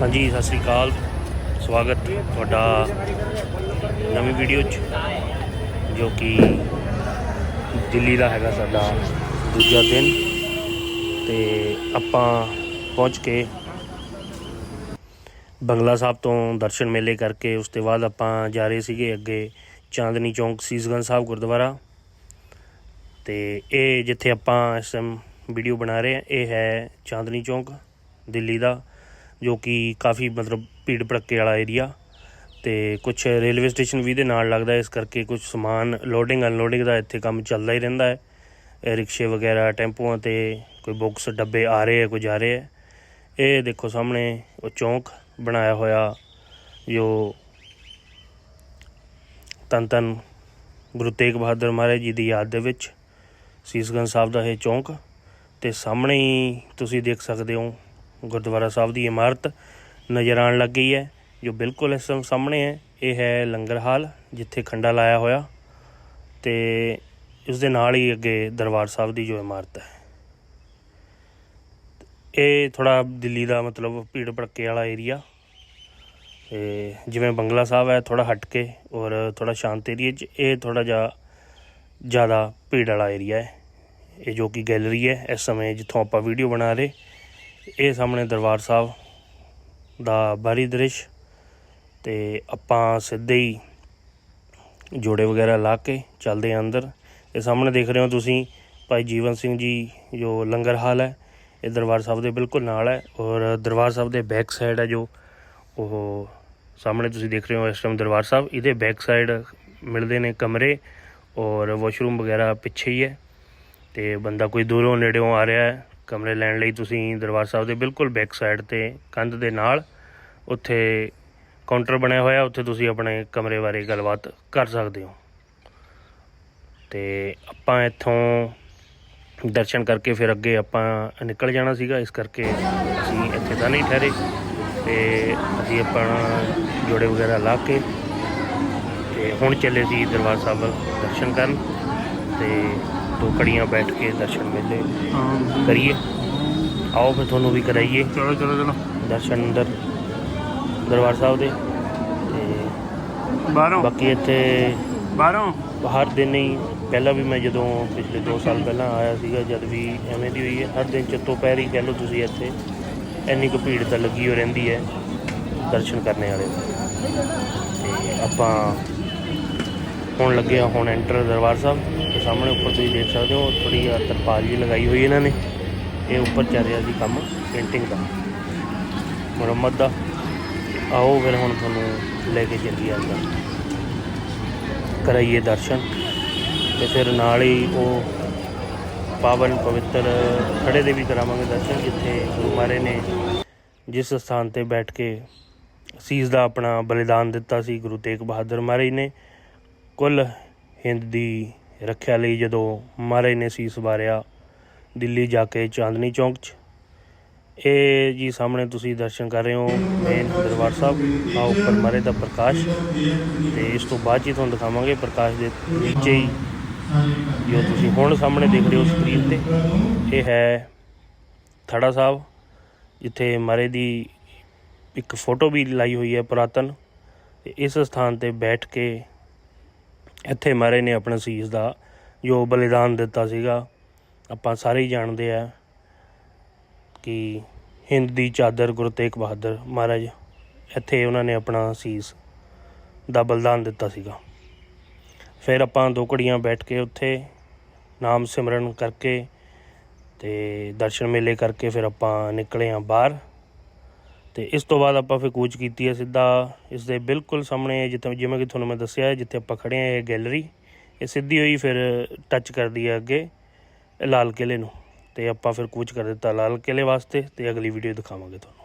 ਹਾਂਜੀ, ਸਤਿ ਸ੍ਰੀ ਅਕਾਲ। ਸਵਾਗਤ ਤੁਹਾਡਾ ਨਵੀਂ ਵੀਡੀਓ 'ਚ, ਜੋ ਕਿ ਦਿੱਲੀ ਦਾ ਹੈਗਾ ਸਾਡਾ ਦੂਜਾ ਦਿਨ। ਤੇ ਆਪਾਂ ਪਹੁੰਚ ਕੇ ਬੰਗਲਾ ਸਾਹਿਬ ਤੋਂ ਦਰਸ਼ਨ ਮੇਲੇ ਕਰਕੇ, ਉਸ ਤੋਂ ਬਾਅਦ ਆਪਾਂ ਜਾ ਰਹੇ ਸੀਗੇ ਅੱਗੇ ਚਾਂਦਨੀ ਚੌਂਕ, ਸੀਸਗੰਜ ਸਾਹਿਬ ਗੁਰਦੁਆਰਾ। ਤੇ ਇਹ ਜਿੱਥੇ ਆਪਾਂ ਇਸ ਟਾਈਮ ਵੀਡੀਓ ਬਣਾ ਰਹੇ ਹਾਂ, ਇਹ ਹੈ ਚਾਂਦਨੀ ਚੌਂਕ, ਦਿੱਲੀ ਦਾ। ਜੋ ਕਿ ਕਾਫੀ ਮਤਲਬ ਭੀੜ ਭੜੱਕੇ ਵਾਲਾ ਏਰੀਆ ਤੇ ਕੁਝ ਰੇਲਵੇ ਸਟੇਸ਼ਨ ਵੀ ਦੇ ਨਾਲ ਲੱਗਦਾ ਇਸ ਕਰਕੇ ਕੁਝ ਸਮਾਨ ਲੋਡਿੰਗ ਅਨਲੋਡਿੰਗ ਦਾ ਇੱਥੇ ਕੰਮ ਚੱਲਦਾ ਹੀ ਰਹਿੰਦਾ ਹੈ। ਇਹ ਰਿਕਸ਼ੇ ਵਗੈਰਾ, ਟੈਂਪੂਆਂ ਤੇ ਕੋਈ ਬੁੱਕਸ ਡੱਬੇ ਆ ਰਹੇ ਆ ਕੋਈ ਜਾ ਰਹੇ ਆ ਇਹ ਦੇਖੋ ਸਾਹਮਣੇ ਉਹ ਚੌਂਕ ਬਣਾਇਆ ਹੋਇਆ, ਜੋ ਧੰਨ ਧੰਨ ਗੁਰੂ ਤੇਗ ਬਹਾਦਰ ਮਹਾਰਾਜ ਜੀ ਦੀ ਯਾਦ ਦੇ ਵਿੱਚ ਸੀਸਗੰਜ ਸਾਹਿਬ ਦਾ ਇਹ ਚੌਂਕ ਤੇ ਸਾਹਮਣੇ ਹੀ ਤੁਸੀਂ ਦੇਖ ਸਕਦੇ ਹੋ ਗੁਰਦੁਆਰਾ ਸਾਹਿਬ ਦੀ ਇਮਾਰਤ ਨਜ਼ਰ ਆਉਣ ਲੱਗ ਗਈ ਹੈ, ਜੋ ਬਿਲਕੁਲ ਇਸ ਸਮ- ਸਾਹਮਣੇ ਹੈ। ਇਹ ਹੈ ਲੰਗਰ ਹਾਲ, ਜਿੱਥੇ ਖੰਡਾ ਲਾਇਆ ਹੋਇਆ ਤੇ ਇਸ ਦੇ ਨਾਲ ਹੀ ਅੱਗੇ ਦਰਬਾਰ ਸਾਹਿਬ ਦੀ ਜੋ ਇਮਾਰਤ ਹੈ। ਇਹ ਥੋੜਾ ਦਿੱਲੀ ਦਾ ਮਤਲਬ ਭੀੜ ਭੜੱਕੇ ਵਾਲਾ ਏਰੀਆ। ਤੇ ਜਿਵੇਂ ਬੰਗਲਾ ਸਾਹਿਬ ਹੈ ਥੋੜਾ ਹਟ ਕੇ ਔਰ ਥੋੜਾ ਸ਼ਾਂਤ ਏਰੀਆ 'ਚ, ਇਹ ਥੋੜਾ ਜਿਹਾ ਜ਼ਿਆਦਾ ਭੀੜ ਵਾਲਾ ਏਰੀਆ ਹੈ। ਇਹ ਜੋ ਕਿ ਗੈਲਰੀ ਹੈ, ਇਸ ਸਮੇਂ ਜਿੱਥੋਂ ਆਪਾਂ ਵੀਡੀਓ ਬਣਾ ਰਹੇ ਇਹ ਸਾਹਮਣੇ ਦਰਬਾਰ ਸਾਹਿਬ ਦਾ ਬਾਹਰੀ ਦ੍ਰਿਸ਼ ਤੇ ਆਪਾਂ ਸਿੱਧੇ ਹੀ ਜੋੜੇ ਵਗੈਰਾ ਲਾ ਕੇ ਚੱਲਦੇ ਹਾਂ ਅੰਦਰ। ਇਹ ਸਾਹਮਣੇ ਦੇਖ ਰਹੇ ਹੋ ਤੁਸੀਂ ਭਾਈ ਜੀਵਨ ਸਿੰਘ ਜੀ, ਜੋ ਲੰਗਰ ਹਾਲ ਹੈ, ਇਹ ਦਰਬਾਰ ਸਾਹਿਬ ਦੇ ਬਿਲਕੁਲ ਨਾਲ ਹੈ ਔਰ ਦਰਬਾਰ ਸਾਹਿਬ ਦੇ ਬੈਕ ਸਾਈਡ ਹੈ ਜੋ ਉਹ ਸਾਹਮਣੇ ਤੁਸੀਂ ਦੇਖ ਰਹੇ ਹੋ ਇਸ ਟਾਈਮ ਦਰਬਾਰ ਸਾਹਿਬ। ਇਹਦੇ ਬੈਕ ਸਾਈਡ ਮਿਲਦੇ ਨੇ ਕਮਰੇ ਔਰ ਵਾਸ਼ਰੂਮ ਵਗੈਰਾ ਪਿੱਛੇ ਹੀ ਹੈ ਤੇ ਬੰਦਾ ਕੋਈ ਦੂਰੋਂ ਨੇੜਿਓਂ ਆ ਰਿਹਾ ਹੈ। ਕਮਰੇ ਲੈਣ ਲਈ ਤੁਸੀਂ ਦਰਬਾਰ ਸਾਹਿਬ ਦੇ ਬਿਲਕੁਲ ਬੈਕ ਸਾਈਡ ਤੇ ਕੰਧ ਦੇ ਨਾਲ ਉੱਥੇ ਕਾਊਂਟਰ ਬਣਿਆ ਹੋਇਆ, ਉੱਥੇ ਤੁਸੀਂ ਆਪਣੇ ਕਮਰੇ ਬਾਰੇ ਗੱਲਬਾਤ ਕਰ ਸਕਦੇ ਹੋ। ਤੇ ਆਪਾਂ ਇੱਥੋਂ ਦਰਸ਼ਨ ਕਰਕੇ ਫਿਰ ਅੱਗੇ ਆਪਾਂ ਨਿਕਲ ਜਾਣਾ ਸੀਗਾ, ਇਸ ਕਰਕੇ ਅਸੀਂ ਇੱਥੇ ਤਾਂ ਨਹੀਂ ਠਹਿਰੇ। ਤੇ ਅਸੀਂ ਆਪਾਂ ਜੋੜੇ ਵਗੈਰਾ ਲਾ ਕੇ ਤੇ ਹੁਣ ਚੱਲੇ ਸੀ ਦਰਬਾਰ ਸਾਹਿਬ ਦਰਸ਼ਨ ਕਰਨ। ਤੇ ਦੋ ਘੜੀਆਂ ਬੈਠ ਕੇ ਦਰਸ਼ਨ ਮੇਲੇ ਹਾਂ। ਕਰੀਏ। ਆਓ ਫਿਰ ਤੁਹਾਨੂੰ ਵੀ ਕਰਾਈਏ। ਚਲੋ ਚਲੋ ਚਲੋ। ਦਰਸ਼ਨ ਅੰਦਰ ਦਰਬਾਰ ਸਾਹਿਬ ਦੇ। ਤੇ ਬਾਹਰੋਂ? ਬਾਕੀ ਇੱਥੇ ਬਾਹਰੋਂ? ਹਰ ਦਿਨ ਹੀ ਪਹਿਲਾਂ ਵੀ ਮੈਂ ਜਦੋਂ ਪਿਛਲੇ 2 ਸਾਲ ਪਹਿਲਾਂ ਆਇਆ ਸੀਗਾ ਜਦ ਵੀ ਐਵੇਂ ਦੀ ਹੋਈ ਹੈ ਹਰ ਦਿਨ ਚੱਤੋ ਪੈਰ ਕਹਿ ਲਓ ਤੁਸੀਂ ਇੱਥੇ। ਇੰਨੀ ਕੁ ਭੀੜ ਤਾਂ ਲੱਗੀ ਹੋ ਰਹਿੰਦੀ ਹੈ ਦਰਸ਼ਨ ਕਰਨੇ ਵਾਲੇ ਤੇ ਆਪਾਂ ਹੁਣ ਲੱਗੇ ਹਾਂ ਹੁਣ ਐਂਟਰ ਦਰਬਾਰ ਸਾਹਿਬ। ਸਾਹਮਣੇ ਉੱਪਰ ਤੁਸੀਂ ਦੇਖ ਸਕਦੇ ਹੋ ਥੋੜੀ ਜਿਹੀ ਤਰਪਾਲ ਜੀ ਲਗਾਈ ਹੋਈ ਇਹਨਾਂ ਨੇ। ਇਹ ਉੱਪਰ ਚੱਲ ਰਿਹਾ ਸੀ ਕੰਮ, ਪੇਂਟਿੰਗ ਦਾ। ਮੁਰੰਮਤ ਦਾ। ਆਓ ਫਿਰ ਹੁਣ ਤੁਹਾਨੂੰ ਲੈ ਕੇ ਚੱਲੀਏ ਅੰਦਰ ਕਰਾਈਏ ਦਰਸ਼ਨ ਤੇ ਫਿਰ ਨਾਲ ਹੀ ਉਹ ਪਾਵਨ ਪਵਿੱਤਰ ਖੜੇ ਦੇ ਵੀ ਕਰਾਵਾਂਗੇ ਦਰਸ਼ਨ, ਜਿੱਥੇ ਗੁਰੂ ਮਹਾਰਾਜ ਨੇ ਜਿਸ ਸਥਾਨ ਤੇ ਬੈਠ ਕੇ ਸੀਸ ਦਾ ਆਪਣਾ ਬਲੀਦਾਨ ਦਿੱਤਾ ਸੀ, ਗੁਰੂ ਤੇਗ ਬਹਾਦਰ ਮਹਾਰਾਜ ਨੇ। ਕੁੱਲ ਹਿੰਦ ਦੀ ਰੱਖਿਆ ਲਈ ਜਦੋਂ ਮਹਾਰਾਜ ਨੇ ਸੀਸ ਵਾਰਿਆ, ਦਿੱਲੀ ਜਾ ਕੇ ਚਾਂਦਨੀ ਚੌਂਕ 'ਚ। ਇਹ ਜੀ ਸਾਹਮਣੇ ਤੁਸੀਂ ਦਰਸ਼ਨ ਕਰ ਰਹੇ ਹੋ ਮੇਨ ਦਰਬਾਰ ਸਾਹਿਬ। ਆ ਉੱਪਰ ਮਹਾਰਾਜ ਦਾ ਪ੍ਰਕਾਸ਼। ਤੇ ਇਸ ਤੋਂ ਬਾਅਦ 'ਚ ਤੁਹਾਨੂੰ ਦਿਖਾਵਾਂਗੇ ਪ੍ਰਕਾਸ਼ ਦੇ ਨੀਚੇ ਹੀ। ਜੋ ਤੁਸੀਂ ਹੁਣ ਸਾਹਮਣੇ ਦੇਖ ਰਹੇ ਹੋ ਸਕਰੀਨ ਤੇ, ਇਹ ਹੈ ਥੜਾ ਸਾਹਿਬ, ਜਿੱਥੇ ਮਹਾਰਾਜ ਦੀ ਇੱਕ ਫੋਟੋ ਵੀ ਲਾਈ ਹੋਈ ਹੈ ਪੁਰਾਤਨ। ਤੇ ਇਸ ਸਥਾਨ ਤੇ ਬੈਠ ਕੇ ਇੱਥੇ ਮਹਾਰਾਜ ਨੇ ਆਪਣਾ ਸੀਸ ਦਾ, ਜੋ ਬਲੀਦਾਨ ਦਿੱਤਾ ਸੀਗਾ। ਆਪਾਂ ਸਾਰੇ ਹੀ ਜਾਣਦੇ ਆ ਕਿ ਹਿੰਦ ਦੀ ਚਾਦਰ ਗੁਰੂ ਤੇਗ ਬਹਾਦਰ ਮਹਾਰਾਜ ਇੱਥੇ ਉਹਨਾਂ ਨੇ ਆਪਣਾ ਸੀਸ ਦਾ ਬਲੀਦਾਨ ਦਿੱਤਾ ਸੀਗਾ। ਫਿਰ ਆਪਾਂ ਦੋ ਘੜੀਆਂ ਬੈਠ ਕੇ ਉੱਥੇ ਨਾਮ ਸਿਮਰਨ ਕਰਕੇ ਤੇ ਦਰਸ਼ਨ ਮੇਲੇ ਕਰਕੇ ਫਿਰ ਆਪਾਂ ਨਿਕਲੇ ਹਾਂ ਬਾਹਰ। ਤੇ ਇਸ ਤੋਂ ਬਾਅਦ ਆਪਾਂ ਫਿਰ ਕੂਚ ਕੀਤੀ ਹੈ ਸਿੱਧਾ। ਇਸ ਦੇ ਬਿਲਕੁਲ ਸਾਹਮਣੇ ਜਿੱਥੇ ਜਿਵੇਂ ਕਿ ਤੁਹਾਨੂੰ ਮੈਂ ਦੱਸਿਆ, ਜਿੱਥੇ ਆਪਾਂ ਖੜੇ ਹਾਂ, ਇਹ ਗੈਲਰੀ। ਇਹ ਸਿੱਧੀ ਹੋਈ, ਫਿਰ ਟੱਚ ਕਰਦੀ ਹੈ ਅੱਗੇ, ਲਾਲ ਕਿਲੇ ਨੂੰ। ਤੇ ਆਪਾਂ ਫਿਰ ਕੂਚ ਕਰ ਦਿੱਤਾ ਲਾਲ ਕਿਲੇ ਵਾਸਤੇ, ਤੇ ਅਗਲੀ ਵੀਡੀਓ ਦਿਖਾਵਾਂਗੇ ਤੁਹਾਨੂੰ।